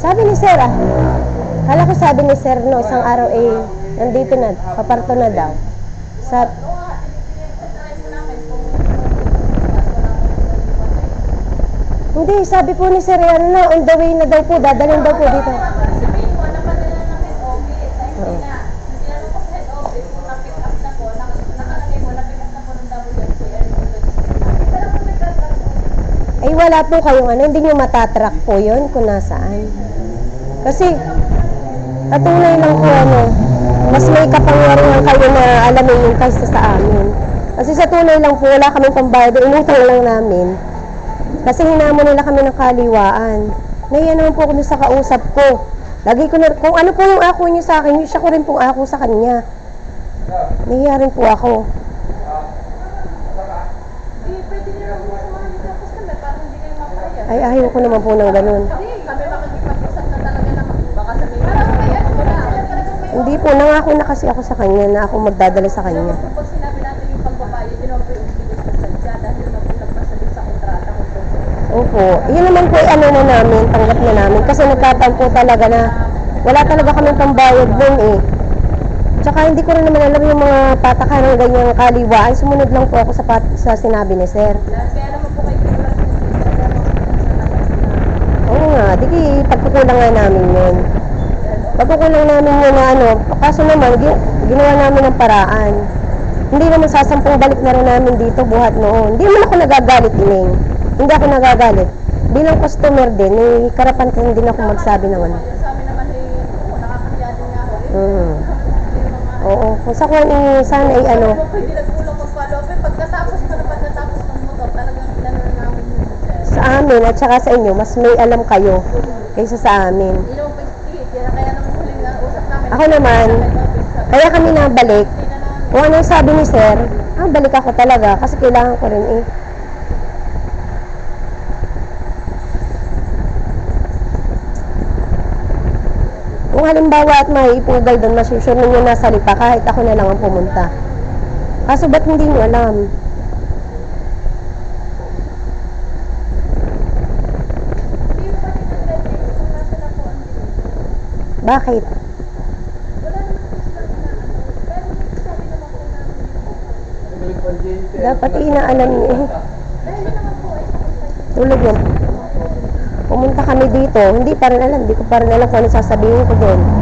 ni Sir ah. Kala ko sabi ni Sir no, isang araw eh, nandito na, paparto na daw. Sa, hindi, sabi po ni Sir, ano na, on the way na daw po, dadalhin daw po dito. Wala po kayong ano, hindi nyo matatrack po yun kung nasaan. Kasi, katunay lang po ano, mas may kapangyarihan kayo na alamin yung kaysa sa amin. Kasi sa tunay lang po, wala kami pambayad, inutang lang namin. Kasi hinamon nila kami ng kaliwaan. Nahiya naman po dun sa kausap ko. Lagi ko na, kung ano po yung ako niya sa akin, siya ko rin po ako sa kanya. Nahiya rin po ako. Eh. Ay, ayaw ko naman po ng ganun. Hindi, kami makikipag-usap na talaga na baka sabihin parang may ano na. Talagang may Hindi po, nangako na kasi ako sa kanya na ako magdadala sa kanya. Pag sinabi natin yung pagbabayad, yun ang pinubilis ng sadya dahil nagulat pa sabi sa kontrata ko. Opo, yun naman po ano na namin, tanggap na namin. Kasi nagkataon po talaga na wala talaga kami pambayad dun eh. Tsaka hindi ko rin naman alam yung mga patakaran ng ganyang kaliwaan. Sumunod lang po ako sa, pat- sa sinabi ni Sir. Kaya naman po kayo Oo nga, di pagkukulang nga namin yun. Pagkukulang namin yun na ano, kaso naman, gi- ginawa namin ng paraan. Hindi naman sasampung balik na rin namin dito buhat noon. Hindi naman ako nagagalit, Ineng. Hindi ako nagagalit. Bilang customer din, eh, karapan ko din ako magsabi ng ano. Eh, eh. Mm. Oo, kung sa kwan, eh, sana ay ano, Kung hindi nagkulang mag-follow eh, pagkatapos ko na pagkatapos ng motor, talagang inano na namin sa amin at saka sa inyo, mas may alam kayo kaysa sa amin. Hindi naman pa street, kaya kaya nang huling uh, usap namin. Ako naman, Kaya kami nabalik, na. Kung ano sabi ni Sir, ah, balik ako talaga kasi kailangan ko rin eh. Kung halimbawa at may ipugal doon, masusure ninyo nasa lipa kahit ako na lang ang pumunta. Kaso ba't hindi nyo alam? Hindi mo pa tinatreat eh, kung nasa na po ang dito. Bakit? Wala naman po sila inaano. Pero sabi naman po namin dito. Dapat inaalam niyo eh. Tulad yun. Pumunta kami dito, hindi pa rin alam, hindi ko pa rin alam kung ano sasabihin ko doon.